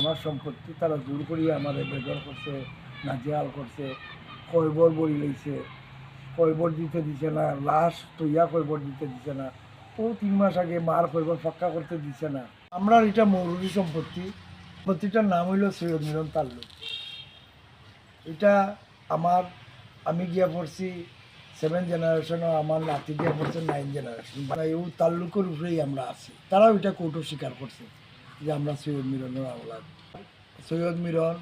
আমার সম্পত্তি তারা দূর করিয়া আমাদের বেদর করছে নাজিয়াল করছে কয়বর বড়ি লইছে কয়বর দিতে দিছে না লাশ তৈয়া কয়বর দিতে দিছে না ও তিন মাস আগে মার কয়বর ফাক্কা করতে দিছে না। আমরা এটা মৌরুরি সম্পত্তি সম্পত্তিটার নাম হইল সৈয়দ মিলন তাল্লু এটা আমার আমি গিয়া পড়ছি সেভেন জেনারেশন আমার নাতি গিয়া পড়ছে নাইন জেনারেশন এই তাল্লুকের উপরেই আমরা আছি তারাও এটা কৌটো স্বীকার করছে। যে আমরা সৈয়দ মিলনের আওলাদ। সৈয়দ মিলন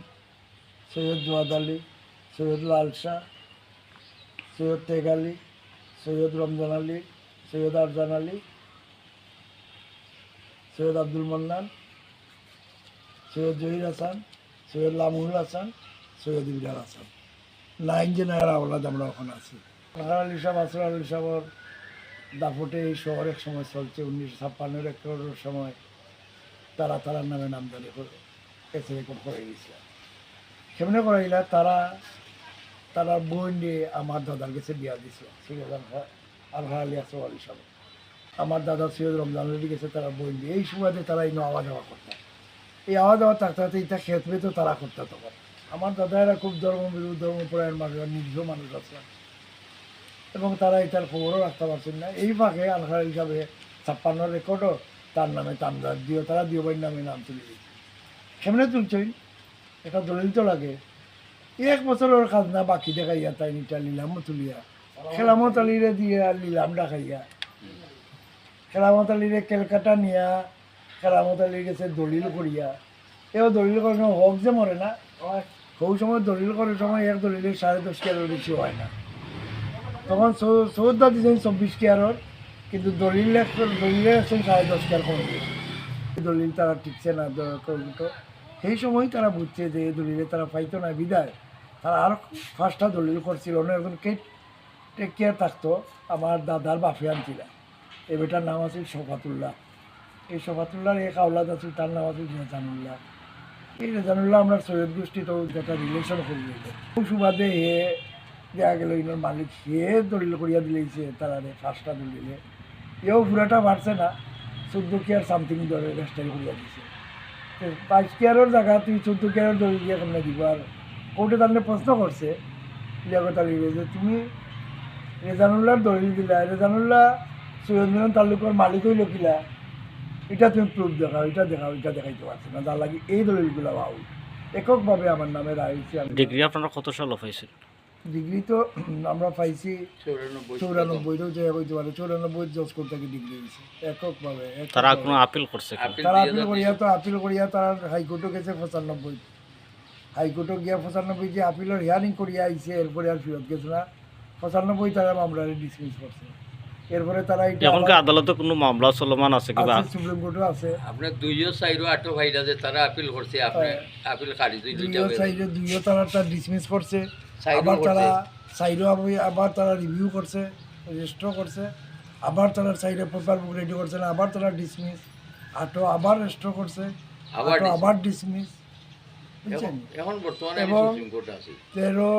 সৈয়দ জোয়াদ আলী, সৈয়দ লাল সৈয়দ তেগ আলী, সৈয়দ রমজান আলী, সৈয়দ আরজান আলী, সৈয়দ আব্দুল মান্নান, সৈয়দ জহির হাসান, সৈয়দ লামুল হাসান, সৈয়দ ইবরার হাসান। নাইন জেনার আওলাদ আমরা ওখানে আছি। আহার আলী সাহেব, আসর আলী সাহেবর দাপটে এই শহর এক সময় চলছে, উনিশশো ছাপ্পান্নের একরের সময়। তারা তারার নামে নামদারি করে। এসে রেকর্ড করে গেছে সেমনি করে গেলে তারা তারা বোন দিয়ে আমার দাদার কাছে বিয়া দিছে সৈয়দ আলহা- আলহা আলী আসর আলী সাহেব আমার দাদা সৈয়দ রমজান আলী গেছে তারা বোন দিয়ে এই সুবাদে তারা এই আওয়া যাওয়া করতো। এই আওয়া যাওয়া থাকতে থাকতে এটা ক্ষেত্রে তো তারা করতে তখন। আমার দাদারা খুব ধর্মবিরু ধর্মপরায়ণ মানুষ নিরীহ মানুষ আছে। এবং তারা এটার খবরও রাখতে পারছেন না। এই ফাঁকে আলহার হিসাবে ছাপ্পান্ন রেকর্ডও তার নামে তামদার দিও, তারা দিওবাইয়ের নামে নাম তুলে দিয়েছে। সেমনে তুলছই এটা দলিল তো লাগে। এক বছরের খাজনা বাকি দেখাইয়া তাই নিটা লিলামও তুলিয়া। খেলামত আলীরে দিয়ে লিলাম দেখাইয়া খেলামত কেলকাটা নিয়া, খেলামত আলীর কাছে দলিল করিয়া। এও দলিল করার সময় হক যে মরে না সৌ সময় দলিল করার সময় এক দলিলের সাড়ে দশ কেয়ারের বেশি হয় না। তখন চৌদ্দা দিয়েছেন চব্বিশ কেয়ারর কিন্তু দলিল দলিলে আছেন সাড়ে দশ কেয়ার কমে গেছে দলিল তারা টিকছে না কৌটো সেই সময় তারা বুঝছে যে এই দলিলে তারা পাইতো না বিদায়। তারা আরও ফার্স্টটা দলিল করছিল, অন্য একজন কে টেক কেয়ার থাকতো, আমার দাদার বাফিয়ান ছিল এই বেটার নাম আছে শফাতুল্লাহ। এই শফাতুল্লাহর এক আওলাদ আছে, তার নাম আছে রেজানুল্লাহ। এই রেজানুল্লাহ আমরা সৈয়দ গোষ্ঠী তো একটা রিলেশন করি খুব সুবাদে হে দেখা গেল মালিক, সে দলিল করিয়া দিলেছে তারা ফার্স্টটা দলিলে এও পুরাটা বাড়ছে না, চোদ্দ কেয়ার সামথিং ধরে রেস্টারি করিয়া দিছে। বাইশ কেয়ারের জায়গা, তুই চোদ্দ কেয়ারের দলিল দিয়ে কেমনে দিব? আর কোর্টে তাহলে প্রশ্ন করছে যে তুমি রেজানুল্লাহর দলিল দিলা রেজানুল্লাহ সৈয়দ মিলন তালুকের মালিক হইল কিলা এটা তুমি প্রুফ দেখাও, এটা দেখাও, এটা দেখাইতে পারছ না, যার লাগে এই দলিলগুলো আউট এককভাবে আমার নামে রায় হয়েছে ডিগ্রি আপনারা কত সাল পাইছেন? ডিগ্রি তো আমরা পাইছি চৌরানব্বই চৌরানব্বই পারে। চৌরানব্বই জজ থেকে ডিগ্রি দিয়েছে এককভাবে এককভাবে। তারা কোনো আপিল করছে তারা আপিল করিয়া তো আপিল করিয়া তারা হাইকোর্টও গেছে পঁচানব্বই। হাইকোর্টও গিয়া পঁচানব্বই যে আপিলের হিয়ারিং করিয়া আইছে এরপরে আর ফিরত গেছে না। পঁচানব্বই তারা মামলারে ডিসমিস করছে। এরপরে তারা এখন কি আদালতে কোনো মামলা চলমান আছে কিবা? সুপ্রিম কোর্টও আছে। আপনার দুইও সাইডও আটো ভাইরা যে তারা আপিল করছে আপনি আপিল খারিজ হয়ে দুইটা দুইও সাইডে দুইও তারা তার ডিসমিস করছে। আবার তারা সাইডও আবার তারা রিভিউ করছে রেজিস্টারও করছে। আবার তারা সাইডে পেপার বুক রেডি করছে না আবার তারা ডিসমিস আটো আবার রেজিস্টার করছে আবার আবার ডিসমিস এখন- বর্তমানে এবং- সুপ্রিম কোর্টে আছি। তেরো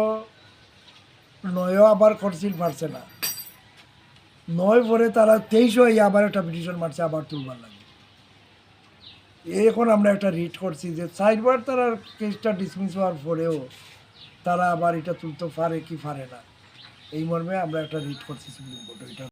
নয়ও আবার করছিল পারছে না। নয় পরে তারা তেইশ হয়ে আবার একটা পিটিশন মারছে, আবার তুলবার লাগে। এখন আমরা একটা রিট করছি যে চারবার তারা কেসটা ডিসমিস হওয়ার পরেও তারা আবার এটা তুলতে পারে কি পারে না? এই মর্মে আমরা একটা রিট করছি সুপ্রিম কোর্টে এটা